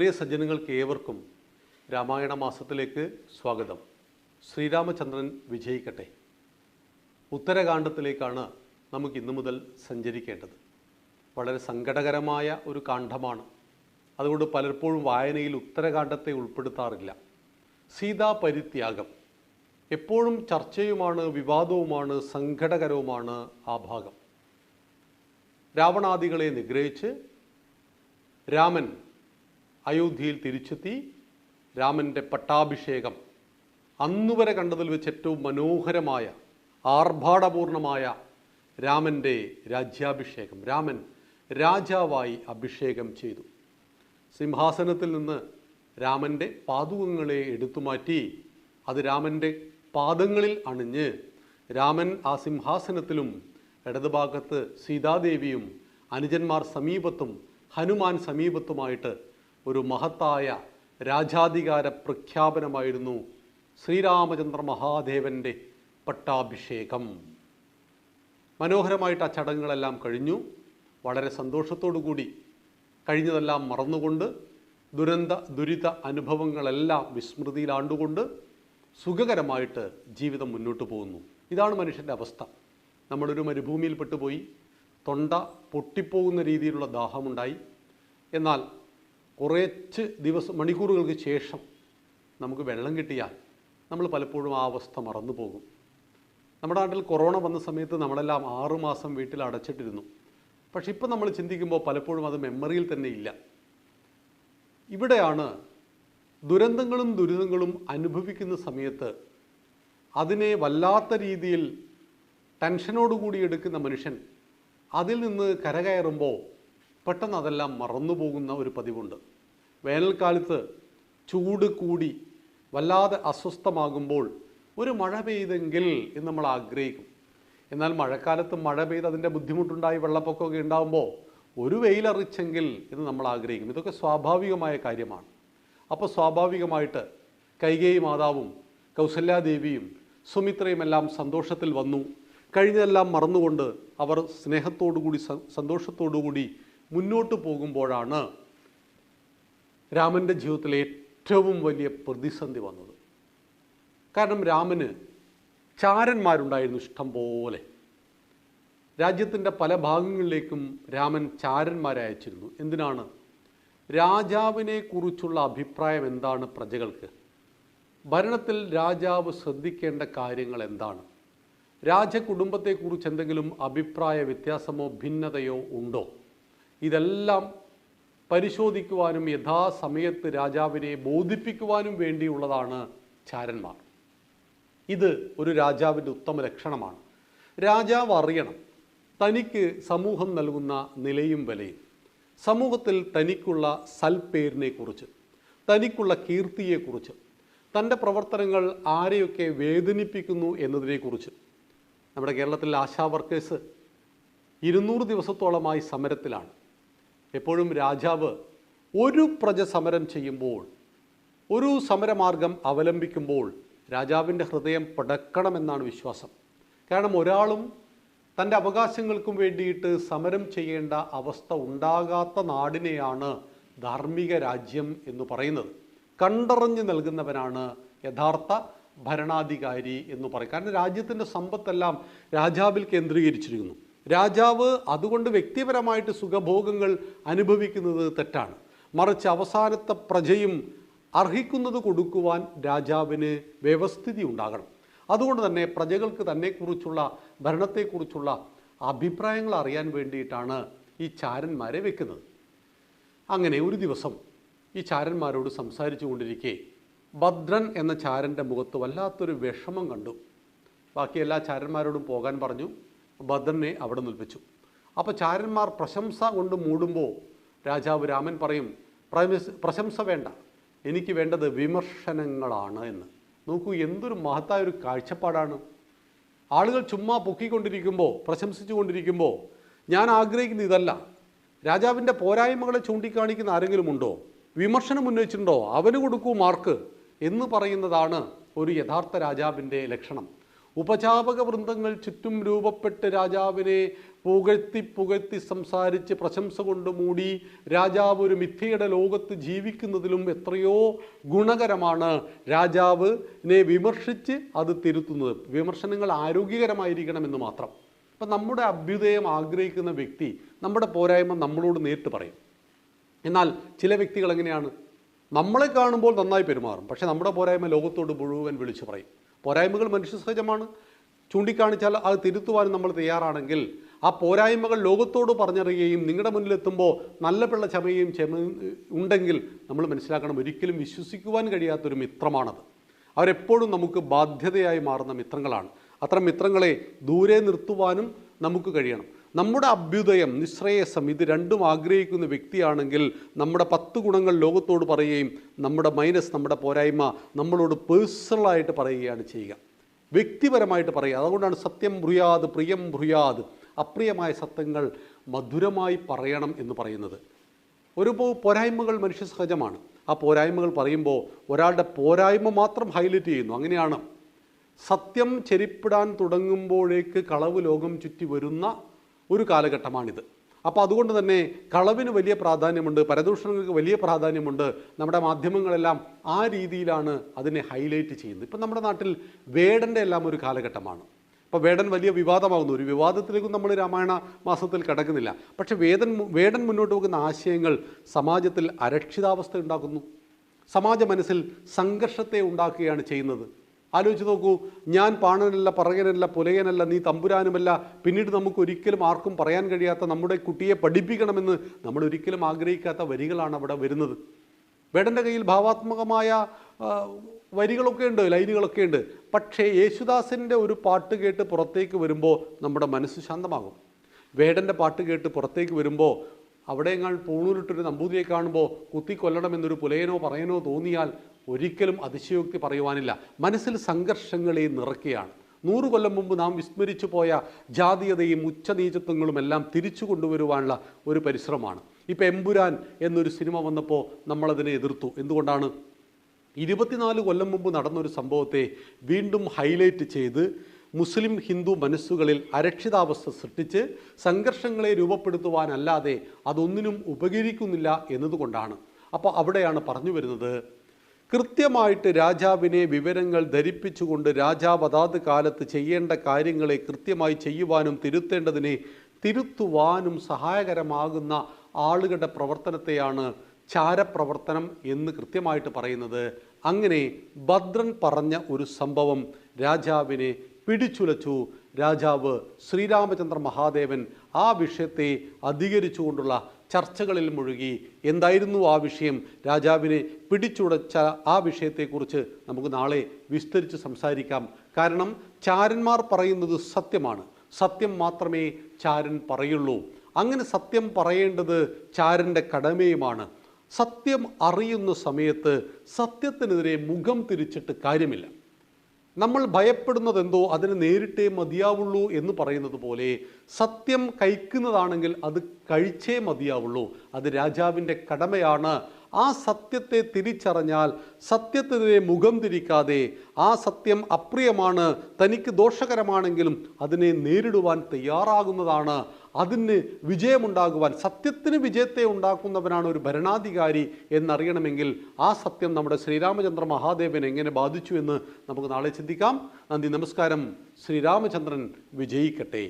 പ്രിയ സജ്ജനങ്ങൾക്ക് ഏവർക്കും രാമായണ മാസത്തിലേക്ക് സ്വാഗതം. ശ്രീരാമചന്ദ്രൻ വിജയിക്കട്ടെ. ഉത്തരകാണ്ഡത്തിലേക്കാണ് നമുക്ക് ഇന്നു മുതൽ സഞ്ചരിക്കേണ്ടത്. വളരെ സങ്കടകരമായ ഒരു കാണ്ഡമാണ്. അതുകൊണ്ട് പലപ്പോഴും വായനയിൽ ഉത്തരകാണ്ഡത്തെ ഉൾപ്പെടുത്താറില്ല. സീതാ പരിത്യാഗം. എപ്പോഴും ചർച്ചയുമാണ് വിവാദവുമാണ് സങ്കടകരവുമാണ് ആ ഭാഗം. രാവണാദികളെ നിഗ്രഹിച്ച് രാമൻ അയോധ്യയിൽ തിരിച്ചെത്തി രാമന്റെ പട്ടാഭിഷേകം അന്നുവരെ കണ്ടതിൽ വെച്ച് ഏറ്റവും മനോഹരമായ ആർഭാടപൂർണമായ രാമന്റെ രാജ്യാഭിഷേകം. രാമൻ രാജാവായി അഭിഷേകം ചെയ്തു. സിംഹാസനത്തിൽ നിന്ന് രാമന്റെ പാതുകങ്ങളെ എടുത്തുമാറ്റി അത് രാമന്റെ പാദങ്ങളിൽ അണിഞ്ഞ് രാമൻ ആ സിംഹാസനത്തിലും ഇടതുഭാഗത്ത് സീതാദേവിയും അനുജന്മാർ സമീപത്തും ഹനുമാൻ സമീപത്തുമായിട്ട് ഒരു മഹത്തായ രാജാധികാര പ്രഖ്യാപനമായിരുന്നു ശ്രീരാമചന്ദ്ര മഹാദേവന്റെ പട്ടാഭിഷേകം. മനോഹരമായിട്ട് ആ ചടങ്ങുകളെല്ലാം കഴിഞ്ഞു. വളരെ കൂടി കഴിഞ്ഞതെല്ലാം മറന്നുകൊണ്ട് ദുരന്ത ദുരിത അനുഭവങ്ങളെല്ലാം വിസ്മൃതിയിലാണ്ടുകൊണ്ട് സുഖകരമായിട്ട് ജീവിതം മുന്നോട്ട് പോകുന്നു. ഇതാണ് മനുഷ്യന്റെ അവസ്ഥ. നമ്മളൊരു മരുഭൂമിയിൽ പെട്ടുപോയി തൊണ്ട പൊട്ടിപ്പോകുന്ന രീതിയിലുള്ള ദാഹമുണ്ടായി. എന്നാൽ കുറച്ച് ദിവസം മണിക്കൂറുകൾക്ക് ശേഷം നമുക്ക് വെള്ളം കിട്ടിയാൽ നമ്മൾ പലപ്പോഴും ആ അവസ്ഥ മറന്നു പോകും. നമ്മുടെ നാട്ടിൽ കൊറോണ വന്ന സമയത്ത് നമ്മളെല്ലാം ആറുമാസം വീട്ടിൽ അടച്ചിട്ടിരുന്നു. പക്ഷെ ഇപ്പം നമ്മൾ ചിന്തിക്കുമ്പോൾ പലപ്പോഴും അത് മെമ്മറിയിൽ തന്നെ ഇല്ല. ഇവിടെയാണ് ദുരന്തങ്ങളും ദുരിതങ്ങളും അനുഭവിക്കുന്ന സമയത്ത് അതിനെ വല്ലാത്ത രീതിയിൽ ടെൻഷനോടുകൂടി എടുക്കുന്ന മനുഷ്യൻ അതിൽ നിന്ന് കരകയറുമ്പോൾ പെട്ടെന്ന് അതെല്ലാം മറന്നു പോകുന്ന ഒരു പതിവുണ്ട്. വേനൽക്കാലത്ത് ചൂട് കൂടി വല്ലാതെ അസ്വസ്ഥമാകുമ്പോൾ ഒരു മഴ പെയ്തെങ്കിൽ എന്ന് നമ്മൾ ആഗ്രഹിക്കും. എന്നാൽ മഴക്കാലത്ത് മഴ പെയ്ത് അതിന്റെ ബുദ്ധിമുട്ടുണ്ടായി വെള്ളപ്പൊക്കമൊക്കെ ഉണ്ടാകുമ്പോൾ ഒരു വെയിലറിച്ചെങ്കിൽ എന്ന് നമ്മൾ ആഗ്രഹിക്കും. ഇതൊക്കെ സ്വാഭാവികമായ കാര്യമാണ്. അപ്പോൾ സ്വാഭാവികമായിട്ട് കൈകേയി മാതാവും കൗസല്യാദേവിയും സുമിത്രയും എല്ലാം സന്തോഷത്തിൽ വന്നു. കഴിഞ്ഞതെല്ലാം മറന്നുകൊണ്ട് അവർ സ്നേഹത്തോടുകൂടി സന്തോഷത്തോടുകൂടി മുന്നോട്ട് പോകുമ്പോഴാണ് രാമന്റെ ജീവിതത്തിലെ ഏറ്റവും വലിയ പ്രതിസന്ധി വന്നത്. കാരണം രാമന് ചാരന്മാരുണ്ടായിരുന്നു ഇഷ്ടം പോലെ. രാജ്യത്തിന്റെ പല ഭാഗങ്ങളിലേക്കും രാമൻ ചാരന്മാരെ അയച്ചിരുന്നു. എന്തിനാണ്? രാജാവിനെ കുറിച്ചുള്ള അഭിപ്രായം എന്താണ് പ്രജകൾക്ക്? ഭരണത്തിൽ രാജാവ് ശ്രദ്ധിക്കേണ്ട കാര്യങ്ങൾ എന്താണ്? രാജകുടുംബത്തെക്കുറിച്ച് എന്തെങ്കിലും അഭിപ്രായ വ്യത്യാസമോ ഭിന്നതയോ ഉണ്ടോ? ഇതെല്ലാം പരിശോധിക്കുവാനും യഥാസമയത്ത് രാജാവിനെ ബോധിപ്പിക്കുവാനും വേണ്ടിയുള്ളതാണ് ചാരന്മാർ. ഇത് ഒരു രാജാവിന്റെ ഉത്തമ ലക്ഷണമാണ്. രാജാവ് അറിയണം തനിക്ക് സമൂഹം നൽകുന്ന നിലയും വിലയും സമൂഹത്തിൽ തനിക്കുള്ള സൽപ്പേരിനെക്കുറിച്ച് തനിക്കുള്ള കീർത്തിയെക്കുറിച്ച് തന്റെ പ്രവർത്തനങ്ങൾ ആരെയൊക്കെ വേദനിപ്പിക്കുന്നു എന്നതിനെക്കുറിച്ച്. നമ്മുടെ കേരളത്തിലെ ആശാ വർക്കേഴ്സ് ഇരുന്നൂറ് ദിവസത്തോളമായി സമരത്തിലാണ്. എപ്പോഴും രാജാവ് ഒരു പ്രജ സമരം ചെയ്യുമ്പോൾ ഒരു സമരമാർഗം അവലംബിക്കുമ്പോൾ രാജാവിന്റെ ഹൃദയം പടക്കണമെന്നാണ് വിശ്വാസം. കാരണം ഒരാളും തന്റെ അവകാശങ്ങൾക്കും വേണ്ടിയിട്ട് സമരം ചെയ്യേണ്ട അവസ്ഥ ഉണ്ടാകാത്ത നാടിനെയാണ് ധാർമ്മിക രാജ്യം എന്ന് പറയുന്നത്. കണ്ടറിഞ്ഞ് നൽകുന്നവനാണ് യഥാർത്ഥ ഭരണാധികാരി എന്ന് പറയും. കാരണം രാജ്യത്തിന്റെ സമ്പത്തെല്ലാം രാജാവിൽ കേന്ദ്രീകരിച്ചിരിക്കുന്നു. രാജാവ് അതുകൊണ്ട് വ്യക്തിപരമായിട്ട് സുഖഭോഗങ്ങൾ അനുഭവിക്കുന്നത് തെറ്റാണ്. മറിച്ച് അവസാനത്തെ പ്രജയും അർഹിക്കുന്നത് കൊടുക്കുവാൻ രാജാവിന് വ്യവസ്ഥിതി ഉണ്ടാകണം. അതുകൊണ്ട് തന്നെ പ്രജകൾക്ക് തന്നെക്കുറിച്ചുള്ള ഭരണത്തെക്കുറിച്ചുള്ള അഭിപ്രായങ്ങൾ അറിയാൻ വേണ്ടിയിട്ടാണ് ഈ ചാരന്മാരെ വെക്കുന്നത്. അങ്ങനെ ഒരു ദിവസം ഈ ചാരന്മാരോട് സംസാരിച്ചു കൊണ്ടിരിക്കെ ഭദ്രൻ എന്ന ചാരന്റെ മുഖത്ത് വല്ലാത്തൊരു വിഷമം കണ്ടു. ബാക്കി എല്ലാ ചാരന്മാരോടും പോകാൻ പറഞ്ഞു. ഭദ്രനെ അവിടെ നിൽപ്പിച്ചു. അപ്പോൾ ചാരന്മാർ പ്രശംസ കൊണ്ട് മൂടുമ്പോൾ രാജാവ് രാമൻ പറയും "പ്രമിസ്- പ്രശംസ വേണ്ട. എനിക്ക് വേണ്ടത് വിമർശനങ്ങളാണ് എന്ന്. നോക്കൂ എന്തൊരു മഹത്തായ ഒരു കാഴ്ചപ്പാടാണ്. ആളുകൾ ചുമ്മാ പൊക്കിക്കൊണ്ടിരിക്കുമ്പോൾ പ്രശംസിച്ചു കൊണ്ടിരിക്കുമ്പോൾ ഞാൻ ആഗ്രഹിക്കുന്ന ഇതല്ല. രാജാവിന്റെ പോരായ്മകളെ ചൂണ്ടിക്കാണിക്കുന്ന ആരെങ്കിലും ഉണ്ടോ? വിമർശനം ഉന്നയിച്ചിട്ടുണ്ടോ? അവന് കൊടുക്കൂ മാർക്ക്. എന്ന് പറയുന്നതാണ് ഒരു യഥാർത്ഥ രാജാവിന്റെ ലക്ഷണം. ഉപചാപക വൃന്ദങ്ങൾ ചുറ്റും രൂപപ്പെട്ട് രാജാവിനെ പുകഴ്ത്തി പുകഴ്ത്തി സംസാരിച്ച് പ്രശംസ കൊണ്ട് മൂടി രാജാവ് ഒരു മിഥ്യയുടെ ലോകത്ത് ജീവിക്കുന്നതിലും എത്രയോ ഗുണകരമാണ് രാജാവിനെ വിമർശിച്ച് അത് തിരുത്തുന്നത്. വിമർശനങ്ങൾ ആരോഗ്യകരമായിരിക്കണമെന്ന് മാത്രം. അപ്പം നമ്മുടെ അഭ്യുദയം ആഗ്രഹിക്കുന്ന വ്യക്തി നമ്മുടെ പോരായ്മ നമ്മളോട് നേരിട്ട് പറയും. എന്നാൽ ചില വ്യക്തികൾ എങ്ങനെയാണ്? നമ്മളെ കാണുമ്പോൾ നന്നായി പെരുമാറും. പക്ഷേ നമ്മുടെ പോരായ്മ ലോകത്തോട് മുഴുവൻ വിളിച്ചു പറയും. പോരായ്മകൾ മനുഷ്യ സഹജമാണ് ചൂണ്ടിക്കാണിച്ചാൽ അത് തിരുത്തുവാൻ നമ്മൾ തയ്യാറാണെങ്കിൽ ആ പോരായ്മകൾ ലോകത്തോട് പറഞ്ഞറിയുകയും നിങ്ങളുടെ മുന്നിലെത്തുമ്പോൾ നല്ല പിള്ള ചമയും ചെമ ഉണ്ടെങ്കിൽ നമ്മൾ മനസ്സിലാക്കണം ഒരിക്കലും വിശ്വസിക്കുവാൻ കഴിയാത്തൊരു മിത്രമാണത്. അവരെപ്പോഴും നമുക്ക് ബാധ്യതയായി മാറുന്ന മിത്രങ്ങളാണ്. അത്തരം മിത്രങ്ങളെ ദൂരെ നിർത്തുവാനും നമുക്ക് കഴിയണം. നമ്മുടെ അഭ്യുദയം നിശ്രേയസം ഇത് രണ്ടും ആഗ്രഹിക്കുന്ന വ്യക്തിയാണെങ്കിൽ നമ്മുടെ പത്ത് ഗുണങ്ങൾ ലോകത്തോട് പറയുകയും നമ്മുടെ മൈനസ് നമ്മുടെ പോരായ്മ നമ്മളോട് പേഴ്സണലായിട്ട് പറയുകയാണ് ചെയ്യുക. വ്യക്തിപരമായിട്ട് പറയുക. അതുകൊണ്ടാണ് സത്യം ഭ്രുയാത് പ്രിയം ഭ്രുയാത് അപ്രിയമായ സത്യങ്ങൾ മധുരമായി പറയണം എന്ന് പറയുന്നത്. ഒരു പോരായ്മകൾ മനുഷ്യ സഹജമാണ്. ആ പോരായ്മകൾ പറയുമ്പോൾ ഒരാളുടെ പോരായ്മ മാത്രം ഹൈലൈറ്റ് ചെയ്യുന്നു. അങ്ങനെയാണ്. സത്യം ചെരിപ്പിടാൻ തുടങ്ങുമ്പോഴേക്ക് കളവ് ലോകം ചുറ്റി വരുന്ന ഒരു കാലഘട്ടമാണിത്. അപ്പോൾ അതുകൊണ്ട് തന്നെ കളവിന് വലിയ പ്രാധാന്യമുണ്ട് പരദൂഷണങ്ങൾക്ക് വലിയ പ്രാധാന്യമുണ്ട്. നമ്മുടെ മാധ്യമങ്ങളെല്ലാം ആ രീതിയിലാണ് അതിനെ ഹൈലൈറ്റ് ചെയ്യുന്നത്. ഇപ്പം നമ്മുടെ നാട്ടിൽ വേടന്റെ എല്ലാം ഒരു കാലഘട്ടമാണ്. ഇപ്പോൾ വേടൻ വലിയ വിവാദമാകുന്നു. ഒരു വിവാദത്തിലേക്കും നമ്മൾ രാമായണ മാസത്തിൽ കിടക്കുന്നില്ല. പക്ഷേ വേദൻ വേടൻ മുന്നോട്ട് പോകുന്ന ആശയങ്ങൾ സമാജത്തിൽ അരക്ഷിതാവസ്ഥ ഉണ്ടാക്കുന്നു. സമാജ മനസ്സിൽ സംഘർഷത്തെ ഉണ്ടാക്കുകയാണ് ചെയ്യുന്നത്. ആലോചിച്ച് നോക്കൂ ഞാൻ പാണനല്ല പറകനല്ല പുലയനല്ല നീ തമ്പുരാനുമല്ല പിന്നീട് നമുക്ക് ഒരിക്കലും ആർക്കും പറയാൻ കഴിയാത്ത നമ്മുടെ കുട്ടിയെ പഠിപ്പിക്കണമെന്ന് നമ്മൾ ഒരിക്കലും ആഗ്രഹിക്കാത്ത വരികളാണ് അവിടെ വരുന്നത്. വേടന്റെ കയ്യിൽ ഭാവാത്മകമായ വരികളൊക്കെ ഉണ്ട് ലൈനുകളൊക്കെ ഉണ്ട്. പക്ഷേ യേശുദാസിന്റെ ഒരു പാട്ട് കേട്ട് പുറത്തേക്ക് വരുമ്പോൾ നമ്മുടെ മനസ്സ് ശാന്തമാകും. വേടന്റെ പാട്ട് കേട്ട് പുറത്തേക്ക് വരുമ്പോൾ അവിടെ എങ്ങാൻ പൂണൂരിട്ടൊരു നമ്പൂതിരിയെ കാണുമ്പോൾ കുത്തിക്കൊല്ലണമെന്നൊരു പുലയനോ പറയനോ തോന്നിയാൽ ഒരിക്കലും അതിശയോക്തി പറയുവാനില്ല. മനസ്സിൽ സംഘർഷങ്ങളെ നിറയ്ക്കുകയാണ്. നൂറ് കൊല്ലം മുമ്പ് നാം വിസ്മരിച്ചു പോയ ജാതീയതയും ഉച്ചനീചത്വങ്ങളും എല്ലാം തിരിച്ചു കൊണ്ടുവരുവാനുള്ള ഒരു പരിശ്രമമാണ്. ഇപ്പം എമ്പുരാൻ എന്നൊരു സിനിമ വന്നപ്പോൾ നമ്മളതിനെ എതിർത്തു. എന്തുകൊണ്ടാണ്? ഇരുപത്തിനാല് കൊല്ലം മുമ്പ് നടന്നൊരു സംഭവത്തെ വീണ്ടും ഹൈലൈറ്റ് ചെയ്ത് മുസ്ലിം ഹിന്ദു മനസ്സുകളിൽ അരക്ഷിതാവസ്ഥ സൃഷ്ടിച്ച് സംഘർഷങ്ങളെ രൂപപ്പെടുത്തുവാനല്ലാതെ അതൊന്നിനും ഉപകരിക്കുന്നില്ല എന്നതുകൊണ്ടാണ്. അപ്പോൾ അവിടെയാണ് പറഞ്ഞു വരുന്നത് കൃത്യമായിട്ട് രാജാവിനെ വിവരങ്ങൾ ധരിപ്പിച്ചുകൊണ്ട് രാജാവ് അതാത് കാലത്ത് ചെയ്യേണ്ട കാര്യങ്ങളെ കൃത്യമായി ചെയ്യുവാനും തിരുത്തേണ്ടതിനെ തിരുത്തുവാനും സഹായകരമാകുന്ന ആളുകളുടെ പ്രവർത്തനത്തെയാണ് ചാരപ്രവർത്തനം എന്ന് കൃത്യമായിട്ട് പറയുന്നത്. അങ്ങനെ ഭദ്രൻ പറഞ്ഞ ഒരു സംഭവം രാജാവിനെ പിടിച്ചുലച്ചു. രാജാവ് ശ്രീരാമചന്ദ്ര മഹാദേവൻ ആ വിഷയത്തെ അധികരിച്ചുകൊണ്ടുള്ള ചർച്ചകളിൽ മുഴുകി. എന്തായിരുന്നു ആ വിഷയം? രാജാവിനെ പിടിച്ചുടച്ച ആ വിഷയത്തെക്കുറിച്ച് നമുക്ക് നാളെ വിസ്തരിച്ച് സംസാരിക്കാം. കാരണം ചാരന്മാർ പറയുന്നത് സത്യമാണ്. സത്യം മാത്രമേ ചാരൻ പറയുള്ളൂ. അങ്ങനെ സത്യം പറയേണ്ടത് ചാരന്റെ കടമയുമാണ്. സത്യം അറിയുന്ന സമയത്ത് സത്യത്തിനെതിരെ മുഖം തിരിച്ചിട്ട് കാര്യമില്ല. നമ്മൾ ഭയപ്പെടുന്നത് എന്തോ അതിന് നേരിട്ടേ മതിയാവുള്ളൂ എന്ന് പറയുന്നത് പോലെ സത്യം കഴിക്കുന്നതാണെങ്കിൽ അത് കഴിച്ചേ മതിയാവുള്ളൂ. അത് രാജാവിന്റെ കടമയാണ്. ആ സത്യത്തെ തിരിച്ചറിഞ്ഞാൽ സത്യത്തിനെതിരെ മുഖം തിരിക്കാതെ ആ സത്യം അപ്രിയമാണ് തനിക്ക് ദോഷകരമാണെങ്കിലും അതിനെ നേരിടുവാൻ തയ്യാറാകുന്നതാണ് അതിന് വിജയമുണ്ടാകുവാൻ സത്യത്തിന് വിജയത്തെ ഉണ്ടാക്കുന്നവനാണ് ഒരു ഭരണാധികാരി എന്നറിയണമെങ്കിൽ ആ സത്യം നമ്മുടെ ശ്രീരാമചന്ദ്ര മഹാദേവൻ എങ്ങനെ ബാധിച്ചു എന്ന് നമുക്ക് നാളെ ചിന്തിക്കാം. നന്ദി നമസ്കാരം. ശ്രീരാമചന്ദ്രൻ വിജയിക്കട്ടെ.